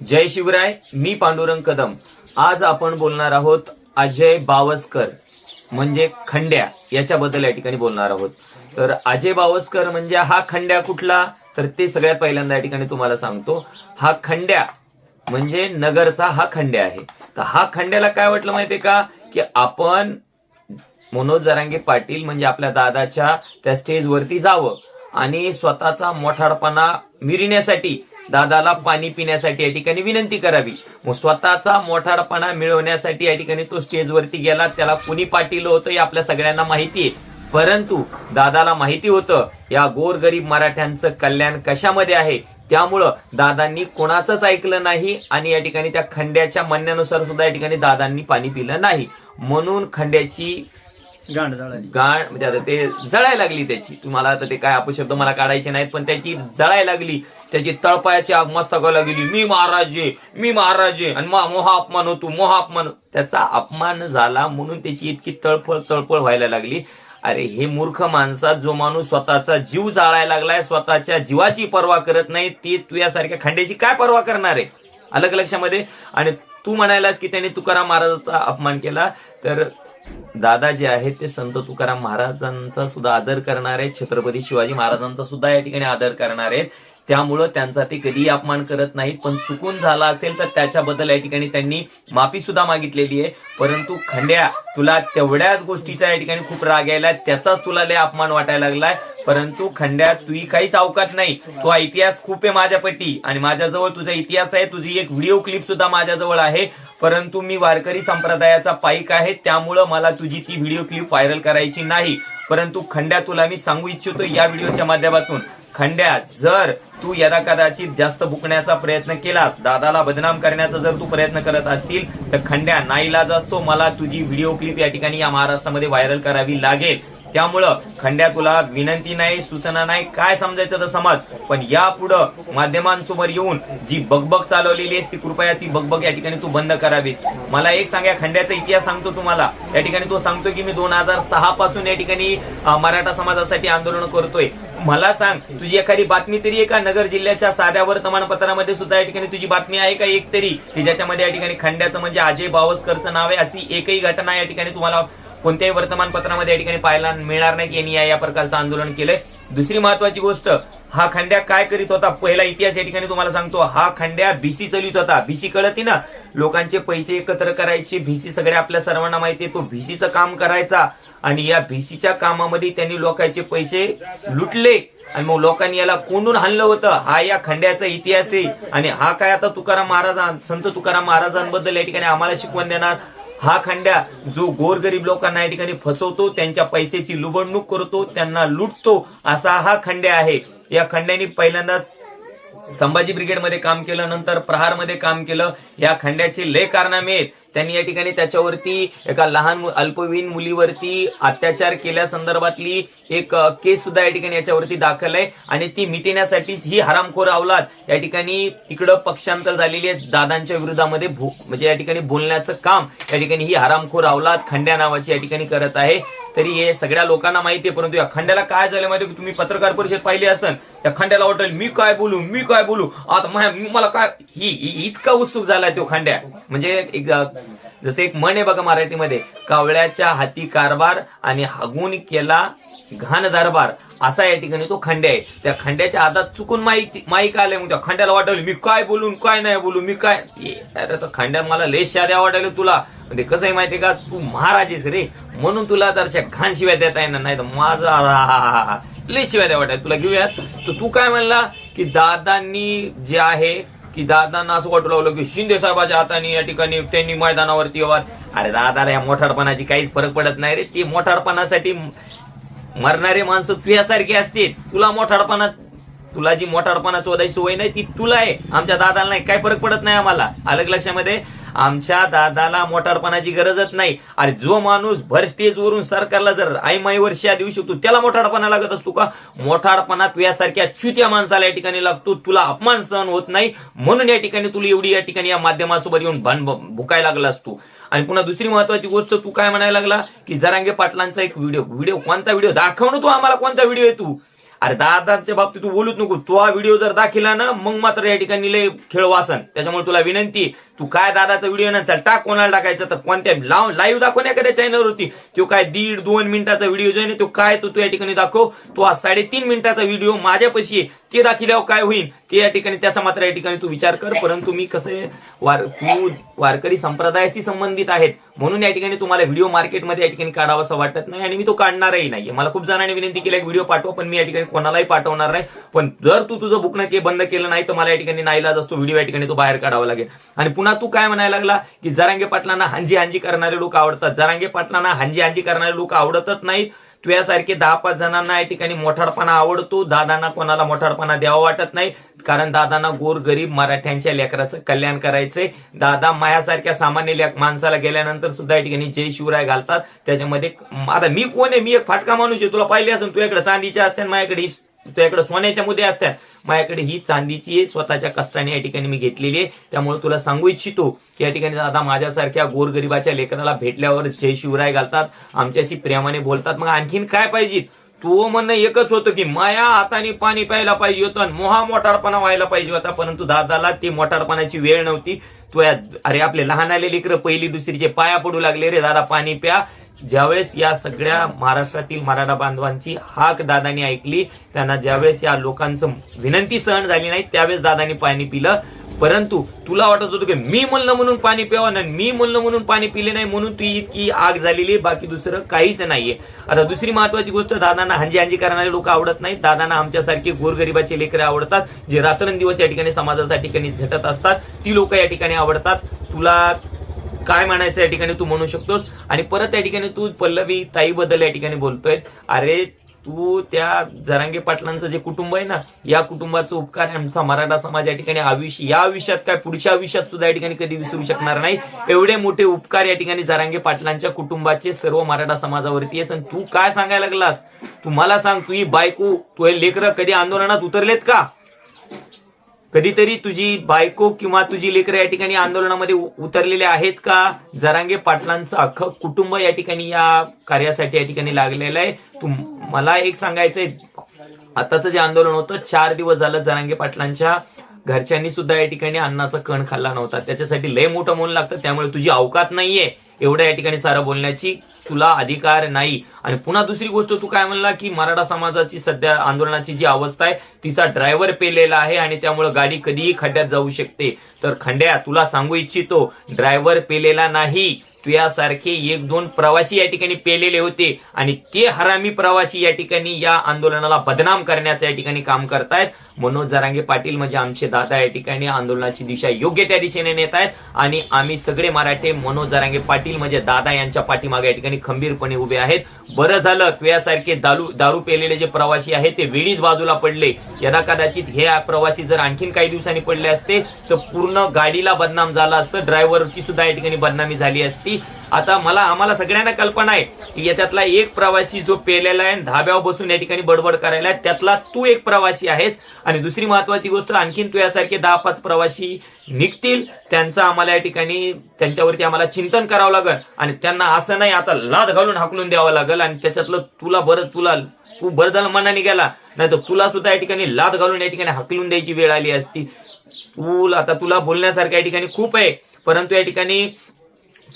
जय शिवराय मी पांडुरंग कदम. आज आपण बोलणार आहोत अजय बावस्कर म्हणजे खंड्या याच्याबद्दल या ठिकाणी बोलणार आहोत. तर अजय बावस्कर म्हणजे हा खंड्या कुठला? तर ते सगळ्यात पहिल्यांदा या ठिकाणी तुम्हाला सांगतो. हा खंड्या म्हणजे नगरचा हा खंड्या आहे. तर हा खंड्याला काय वाटलं माहितीये का? की आपण मनोज जरांगे पाटील म्हणजे आपल्या दादाच्या त्या स्टेजवरती जावं आणि स्वतःचा मोठाडपणा मिरण्यासाठी दादाला पाणी पिण्यासाठी या ठिकाणी विनंती करावी. मग स्वतःचा मोठाडपणा मिळवण्यासाठी या ठिकाणी तो स्टेजवरती गेला. त्याला कुणी पाटील होतं हे आपल्या सगळ्यांना माहिती आहे. परंतु दादाला माहिती होतं या गोरगरीब मराठ्यांचं कल्याण कशामध्ये आहे? त्यामुळं दादांनी कोणाचंच ऐकलं नाही आणि या ठिकाणी त्या खंड्याच्या म्हणण्यानुसार सुद्धा या ठिकाणी दादांनी पाणी पिलं नाही. म्हणून खंड्याची झाडाची गाण म्हणजे आता ते जळायला लागली त्याची. तुम्हाला आता ते काय अपशब्द मला काढायचे नाहीत पण त्याची जळायला लागली. त्याची तळपायाची आग मस्तकाला गेली. मी महाराज आहे मी महाराज. आहे आणि मोहा अपमान होतो मोहा अपमान त्याचा अपमान झाला म्हणून त्याची इतकी तळफळ तळपळ व्हायला लागली. अरे हे मूर्ख माणसात जो माणूस स्वतःचा जीव जाळायला लागलाय स्वतःच्या जीवाची पर्वा करत नाही ती तुझ्यासारख्या खंड्याची काय पर्वा करणार आहे? अलग लक्षामध्ये. आणि तू म्हणायलास की त्याने तुकाराम महाराजांचा अपमान केला. तर दादा जे आहेत ते संत तुकाराम महाराजांचा सुद्धा आदर करणार आहेत. छत्रपती शिवाजी महाराजांचा सुद्धा या ठिकाणी आदर करणार आहेत. त्यामुळं त्यांचा ते कधीही अपमान करत नाहीत. पण चुकून झाला असेल तर त्याच्याबद्दल या ठिकाणी त्यांनी माफी सुद्धा मागितलेली आहे. परंतु खंड्या तुला तेवढ्याच गोष्टीचा या ठिकाणी खूप राग यायला त्याचाच तुला लय अपमान वाटायला लागलाय. परंतु खंड्या तुही काहीच अवकात नाही. तो इतिहास खूप आहे माझ्यापटी आणि माझ्याजवळ तुझा इतिहास आहे. तुझी एक व्हिडिओ क्लिप सुद्धा माझ्याजवळ आहे. परंतु मी वारकरी संप्रदायाचा पाईक आहे. त्यामुळं मला तुझी ती व्हिडिओ क्लिप व्हायरल करायची नाही. परंतु खंड्या तुला मी सांगू इच्छितो या व्हिडिओच्या माध्यमातून. खंड्या जर तू यदा कदाचित जास्त बुकण्याचा प्रयत्न केलास दादाला बदनाम करण्याचा जर तू प्रयत्न करत असतील तर खंड्या नाईलाज असतो मला तुझी व्हिडिओ क्लिप या ठिकाणी या महाराष्ट्रामध्ये व्हायरल करावी लागेल. त्यामुळं खंड्या तुला विनंती नाही सूचना नाही काय समजायचं तर समज पण यापुढं माध्यमांसमोर येऊन जी बगबग चालवलेली आहेस ती कृपया ती बगबग या ठिकाणी तू बंद करावीस. मला एक सांगा खंड्याचा इतिहास सांगतो तुम्हाला. या ठिकाणी तो सांगतो की मी दोन हजार सहा पासून या ठिकाणी मराठा समाजासाठी आंदोलन करतोय. मला सांग तुझी एखादी बातमी तरी आहे का? नगर जिल्ह्याच्या साध्या वर्तमानपत्रामध्ये सुद्धा या ठिकाणी तुझी बातमी आहे का एक तरी? की ज्याच्यामध्ये या ठिकाणी खंड्याचं म्हणजे अजय बावसकरचं नाव आहे अशी एकही घटना या ठिकाणी तुम्हाला कोणत्याही वर्तमानपत्रामध्ये या ठिकाणी पाहायला मिळणार नाही की यांनी या- या प्रकारचं आंदोलन केलंय. दुसरी महत्वाची गोष्ट हा खंड्या काय करीत होता? पहिला इतिहास या ठिकाणी तुम्हाला सांगतो. हा खंड्या भीसी चलित होता. भीसी कळती ना लोकांचे पैसे एकत्र करायचे. भीसी सगळ्या आपल्या सर्वांना माहिती आहे. तो भीसीचं काम करायचा आणि या भीसीच्या कामामध्ये त्यांनी लोकांचे पैसे लुटले आणि मग लोकांनी याला कोंडून हाणलं होतं. हा या खंड्याचा इतिहास आहे. आणि हा काय आता तुकाराम महाराज संत तुकाराम महाराजांबद्दल या ठिकाणी आम्हाला शिकवण देणार? हा खंड्या जो गोरगरीब लोकांना या ठिकाणी फसवतो त्यांच्या पैशाची लुबडणूक करतो त्यांना लुटतो असा हा खंड्या आहे. या खंड्यानी पहिल्यांदा संभाजी ब्रिगेडमध्ये काम केलं नंतर प्रहारमध्ये काम केलं. या खंड्याचे लय कारनामे आहेत. त्यांनी या ठिकाणी त्याच्यावरती एका लहान अल्पवयीन मुलीवरती अत्याचार केल्या संदर्भातली एक केस सुद्धा या ठिकाणी याच्यावरती दाखल आहे. आणि ती मिटिण्यासाठीच ही हरामखोर अवलाद या ठिकाणी इकडं पक्षांतर झालेली आहे दादांच्या विरोधामध्ये म्हणजे या ठिकाणी बोलण्याचं काम या ठिकाणी ही हरामखोर अवलाद खंड्या नावाची या ठिकाणी करत आहे. तरी हे सगळ्या लोकांना माहिती आहे परंतु या खंड्याला काय झालं माहिती की? तुम्ही पत्रकार परिषद पाहिली असन त्या खंड्याला वाटेल मी काय बोलू मी काय बोलू? आता मला काय ही इतका उत्सुक झालाय तो खंड्या. म्हणजे एक जसं एक म्हण आहे बघा मराठीमध्ये कावळ्याच्या हाती कारभार आणि हागून केला घाण दरबार. असा या ठिकाणी तो खंड्या आहे. त्या खंड्याच्या हातात चुकून माहिती माईक आले मग त्या खंड्याला वाटवलं मी काय बोलून काय नाही बोलू मी काय अरे तर खंड्या मला लय शाद्या वाटायला तुला. म्हणजे कसं आहे माहितीये का? तू महाराज आहेस रे. म्हणून तुला जरशा घाण शिवाय देता येणार नाही. तर माझा लय शिव्या द्या वाटाय. तुला घेऊयात? तर तू काय म्हणला? की दादांनी जे आहे की दादांना असं वाटू लागलं की शिंदे साहेबाच्या हाताने या ठिकाणी त्यांनी मैदानावरती येवा अरे दादाला या मोठारपणाची काहीच फरक पडत नाही रे. ती मोठारपणासाठी मरणारे माणसं तुझ्यासारखी असते तुला मोठारपणा तुला जी मोठारपणा चोदायची सवय नाही ती तुला आहे. आमच्या दादाला नाही. काय फरक पडत नाही आम्हाला. अलग लक्षामध्ये आमच्या दादाला मोठारपणाची गरजच नाही. अरे जो माणूस भर स्टेजवरून सरकारला जर आई माईवर शिया देऊ शकतो त्याला मोठारपणा लागत असतो का? मोठारपणा यासारख्या चुत्या माणसाला या ठिकाणी लागतो. तुला अपमान सहन होत नाही. म्हणून या ठिकाणी तुला एवढी या ठिकाणी या माध्यमासोबत येऊन भान भुकायला लागला असतो. आणि पुन्हा दुसरी महत्वाची गोष्ट तू काय म्हणायला लागला? की जरांगे पाटलांचा एक व्हिडिओ व्हिडिओ कोणता व्हिडिओ दाखव तू आम्हाला कोणता व्हिडिओ आहे तू. अरे दादाच्या बाबतीत तू बोलूच नको. तो हा व्हिडिओ जर दाखिला ना मग मात्र या ठिकाणी लय खेळ वासन. त्याच्यामुळे तुला विनंती तू काय दादाचा व्हिडिओ ना चल टाक कोणाला टाकायचा तर कोणत्या लाव लाईव्ह दाखव ना एखाद्या चॅनलवरती तो काय दीड दोन मिनिटाचा व्हिडिओ जो आहे ना तो काय तू या ठिकाणी दाखव. तो हा साडेतीन मिनिटाचा व्हिडिओ माझ्यापाशी ते दाखिल्यावर काय होईल? ते या ठिकाणी त्याचा मात्र या ठिकाणी तू विचार कर. परंतु मी कसे वार तू वारकरी संप्रदायाशी संबंधित आहेत. म्हणून या ठिकाणी तुम्हाला व्हिडिओ मार्केटमध्ये या ठिकाणी काढावासा वाटत नाही आणि मी तो काढणारही नाहीये. मला खूप जणांनी विनंती केली व्हिडिओ पाठवा पण मी या ठिकाणी कोणालाही पाठवणार नाही. पण जर तू तुझं बुक के बंद केलं नाही तर मला या ठिकाणी नाईलाज असतो व्हिडिओ या ठिकाणी तो बाहेर काढावा लागेल. आणि पुन्हा तू काय म्हणायला लागला की जरांगे पाटलांना हांजी हांजी करणारे लोक आवडतात. जरांगे पाटलांना हांजी हांजी करणारे लोक आवडतच नाहीत. तुझ्यासारखे दहा पाच जणांना या ठिकाणी मोठाडपणा आवडतो. दादांना कोणाला मोठाडपणा द्यावा वाटत नाही. कारण दादांना गोर गरीब मराठ्यांच्या लेकराचं कल्याण करायचंय. दादा मायासारख्या सामान्य माणसाला गेल्यानंतर सुद्धा या ठिकाणी जय शिवराय घालतात. त्याच्यामध्ये आता मी कोण आहे? मी एक फाटका माणूस आहे. तुला पाहिले असेल तुझ्याकडे चांदीच्या असतात माझ्याकडे तुझ्याकडे सोन्याच्या मुद्दे असतात माझ्याकडे ही चांदीची आहे स्वतःच्या कष्टाने या ठिकाणी मी घेतलेली आहे. त्यामुळे तुला सांगू इच्छितो की या ठिकाणी दादा माझ्यासारख्या गोरगरिबाच्या लेखनाला भेटल्यावर जय शिवराय घालतात आमच्याशी प्रेमाने बोलतात. मग आणखीन काय पाहिजे? तो म्हणणं एकच होतं की माया हाताने पाणी प्यायला पाहिजे होतं मोहा मोठारपणा व्हायला पाहिजे होता. परंतु दादाला ती मोठारपणाची वेळ नव्हती. तो अरे आपले लहान आले लेकरं पहिली दुसरीचे पाया पडू लागले. रे दादा पाणी प्या. ज्यावेळेस या सगळ्या महाराष्ट्रातील मराठा बांधवांची हाक दादानी ऐकली त्यांना ज्यावेळेस या लोकांचं विनंती सहन झाली नाही त्यावेळेस दादानी पाणी पिलं. परंतु तुला वाटत होतं की मी म्हणलं म्हणून पाणी प्यावं आणि मी म्हणलं म्हणून पाणी पिले नाही म्हणून ती इतकी आग झालेली आहे बाकी दुसरं काहीच नाहीये. आता दुसरी महत्वाची गोष्ट दादांना हांजी हांजी करणारे लोक आवडत नाहीत. दादांना आमच्यासारखे गोरगरिबाचे लेकरे आवडतात जे रात्रंदिवस या ठिकाणी समाजाच्या ठिकाणी झटत असतात ती लोक या ठिकाणी आवडतात. तुला काय म्हणायचं या ठिकाणी तू म्हणू शकतोस? आणि परत या ठिकाणी तू पल्लवी ताई बद्दल या ठिकाणी बोलतोय अरे तू त्या जरांगे पाटलांचं जे कुटुंब आहे ना या कुटुंबाचं उपकार आमचा मराठा समाज या ठिकाणी आयुष्य या आयुष्यात काय पुढच्या आयुष्यात सुद्धा या ठिकाणी कधी विसरू शकणार नाही. एवढे मोठे उपकार या ठिकाणी जरांगे पाटलांच्या कुटुंबाचे सर्व मराठा समाजावरती आहेत. आणि तू काय सांगायला लागलास? तू मला सांग तू ही बायको तू हे लेकरं कधी आंदोलनात उतरलेत का? कधीतरी तुझी बायको किंवा तुझी लेकरं या ठिकाणी आंदोलनामध्ये उतरलेले आहेत का? जरांगे पाटलांचं अख्खं कुटुंब या ठिकाणी या कार्यासाठी या ठिकाणी लागलेलं आहे. तू मला एक सांगायचंय. आताचं जे आंदोलन होतं चार दिवस झालं जरांगे पाटलांच्या घरच्यांनी सुद्धा या ठिकाणी अन्नाचा कण खाल्ला नव्हता. त्याच्यासाठी लय मोठं मन लागतं. त्यामुळे तुझी अवकात नाहीये एवढ्या या ठिकाणी सारं बोलण्याची. तुला अधिकार नाही. आणि पुन्हा दुसरी गोष्ट तू काय म्हणला की मराठा समाजाची सध्या आंदोलनाची जी अवस्था आहे तिचा ड्रायव्हर पेलेला आहे आणि त्यामुळे गाडी कधीही खड्ड्यात जाऊ शकते. तर खंड्या तुला सांगू इच्छितो ड्रायव्हर पेलेला नाही. तुयासारखे एक दोन प्रवासी या ठिकाणी पेलेले होते आणि ते हरामी प्रवासी या ठिकाणी या आंदोलनाला बदनाम करण्याचं या ठिकाणी काम करतायत. मनोज जरांगे पाटील म्हणजे आमचे दादा या ठिकाणी आंदोलनाची दिशा योग्य त्या दिशेने नेत आहेत. आणि आम्ही सगळे मराठे मनोज जरांगे पाटील म्हणजे दादा यांच्या पाठीमागे या ठिकाणी खंबीरपणे उभे आहेत. बरं झालं तुझ्यासारखे दारू दारू पेलेले जे प्रवासी आहेत ते वेळीच बाजूला पडले. यदा कदाचित हे प्रवासी जर आणखीन काही दिवसांनी पडले असते तर पूर्ण गाडीला बदनाम झाला असतं. ड्रायव्हरची सुद्धा या ठिकाणी बदनामी झाली असती. आता मला आम्हाला सगळ्यांना कल्पना आहे की याच्यातला एक प्रवासी जो पेलेला आहे धाब्यावर बसून या ठिकाणी बडबड करायला आहे, त्यातला तू एक प्रवासी आहेस. आणि दुसरी महत्वाची गोष्ट आणखीन तू यासारखे दहा पाच प्रवासी निघतील. त्यांचं आम्हाला या ठिकाणी त्यांच्यावरती आम्हाला चिंतन करावं लागेल. आणि त्यांना असं नाही आता लाद घालून हाकलून द्यावं लागेल. आणि त्याच्यातलं तुला बरं तुला तू बरं झालं मनाने गेला नाही तर तुला सुद्धा या ठिकाणी लाद घालून या ठिकाणी हाकलून द्यायची वेळ आली असती. तू आता तुला बोलण्यासारखं या ठिकाणी खूप आहे. परंतु या ठिकाणी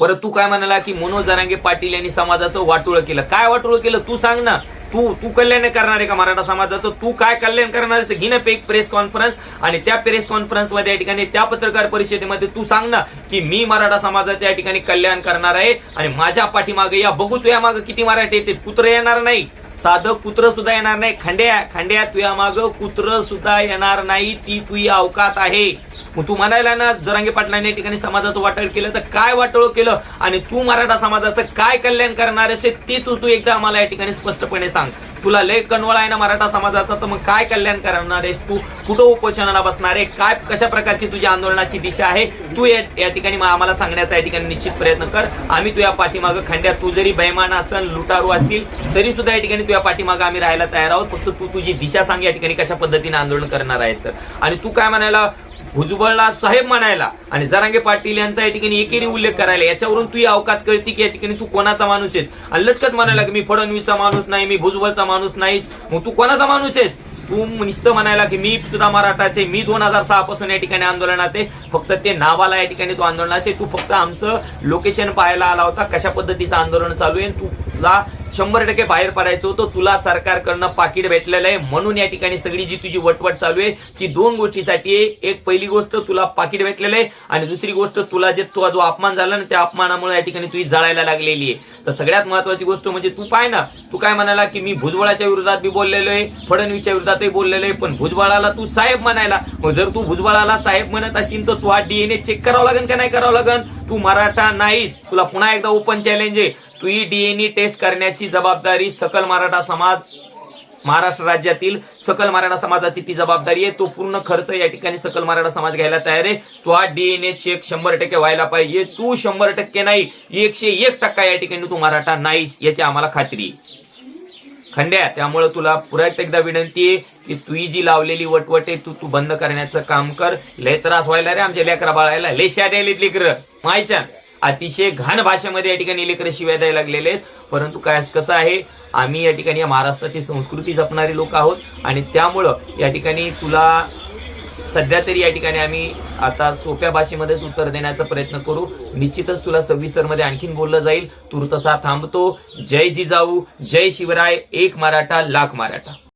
परत तू काय म्हणाला की मनोज जरांगे पाटील यांनी समाजाचं वाटोळं केलं? काय वाटोळं केलं? तू सांग ना. तू तू कल्याण करणार आहे का मराठा समाजाचं? तू काय कल्याण करणार? आहे घे एक प्रेस कॉन्फरन्स आणि त्या प्रेस कॉन्फरन्समध्ये या ठिकाणी त्या पत्रकार परिषदेमध्ये तू सांग ना की मी मराठा समाजाचं या ठिकाणी कल्याण करणार आहे आणि माझ्या पाठीमागे या बघू तुया मागे किती मराठी येते. पुत्र येणार नाही. साधं कुत्र सुद्धा येणार नाही. खंड्या खंड्या तुया माग कुत्र सुद्धा येणार नाही. ती तुझी अवकात आहे. मग तू म्हणायला ना जरांगे पाटलांनी या ठिकाणी समाजाचं वाटळ केलं तर काय वाटळ केलं? आणि तू मराठा समाजाचं काय कल्याण करणार आहेस ते- तू तू एकदा आम्हाला या ठिकाणी स्पष्टपणे सांग. तुला लय कणवळ आहे ना मराठा समाजाचा तर मग काय कल्याण करणार आहेस तू? कुठं उपोषणाला बसणार आहे? काय कशा प्रकारची तुझी आंदोलनाची दिशा आहे? तू या ठिकाणी आम्हाला सांगण्याचा या ठिकाणी निश्चित प्रयत्न कर. आम्ही तुझ्या पाठीमागं खंड्यात तू जरी बैमान असेल लुटारू असतील तरी सुद्धा या ठिकाणी तुझ्या पाठीमागं आम्ही राहायला तयार आहोत. फक्त तू तुझी दिशा सांग या ठिकाणी कशा पद्धतीने आंदोलन करणार आहेस तर. आणि तू काय म्हणायला भुजबळला साहेब म्हणायला. आणि जरांगे पाटील यांचा या ठिकाणी एकेरी उल्लेख करायला. याच्यावरून तू अवकात कळती की या ठिकाणी तू कोणाचा माणूस आहेस? आणि लटकत म्हणायला की मी फडणवीसचा माणूस नाही मी भुजबळचा माणूस नाहीस. मग तू कोणाचा माणूस आहेस? तू नुसतं म्हणायला की मी सुद्धा मराठाचे मी दोन हजार सहा पासून या ठिकाणी आंदोलनात आहे. फक्त ते नावाला या ठिकाणी तू आंदोलन असे तू फक्त आमचं लोकेशन पाहायला आला होता. कशा पद्धतीचं आंदोलन चालू आहे? तू तुला शंभर टक्के बाहेर पडायचं होतं. तुला सरकारकडनं पाकिट भेटलेलं आहे. म्हणून या ठिकाणी सगळी जी तुझी वटवट चालू आहे ती दोन गोष्टीसाठी आहे. एक पहिली गोष्ट तुला पाकिट भेटलेलं आहे. आणि दुसरी गोष्ट तुला जे तुझा जो अपमान झाला ना त्या अपमानामुळे या ठिकाणी तुझी जळायला लागलेली आहे. तर सगळ्यात महत्वाची गोष्ट म्हणजे तू पाय ना. तू काय म्हणाला की मी भुजबळाच्या विरोधात बी बोललेलो आहे फडणवीसच्या विरोधातही बोललेलो आहे पण भुजबळाला तू साहेब म्हणायला. जर तू भुजबळाला साहेब म्हणत असेल तर तू हा डीएनए चेक करावं लागेल का नाही करावं लागेल? तू मराठा नाहीस. तुला पुन्हा एकदा ओपन चॅलेंज आहे. तू ही डीएनए टेस्ट करण्याची जबाबदारी सकल मराठा समाज महाराष्ट्र राज्यातील सकल मराठा समाजाची ती जबाबदारी आहे. तो पूर्ण खर्च या ठिकाणी सकल मराठा समाज घ्यायला तयार आहे. तो हा डीएनए चेक शंभर टक्के व्हायला पाहिजे. तू शंभर टक्के नाही. एकशे एक टक्का या ठिकाणी तू मराठा नाहीस याची आम्हाला खात्री आहे. खंड्या त्यामुळे तुला पुरत एकदा विनंती आहे की तुझी जी लावलेली वटवटे तू तू बंद करण्याचं काम कर. लय त्रास व्हायला रे आमच्या लेकरा बाळायला लेशा द्यायला लेकर. माहिती अतिशय घाण भाषेमध्ये या ठिकाणी लेकर शिव्या द्यायला लागलेले आहेत. परंतु काय कसं आहे आम्ही या ठिकाणी या महाराष्ट्राची संस्कृती जपणारी लोक आहोत आणि त्यामुळं या ठिकाणी तुला सध्या तरी या ठिकाणी आम्ही आता सोप्या भाषेमध्येच उत्तर देण्याचा प्रयत्न करू. निश्चितच तुला सविस्तरमध्ये आणखीन बोललं जाईल. तूर्तसा थांबतो. जय जिजाऊ जय शिवराय एक मराठा लाख मराठा.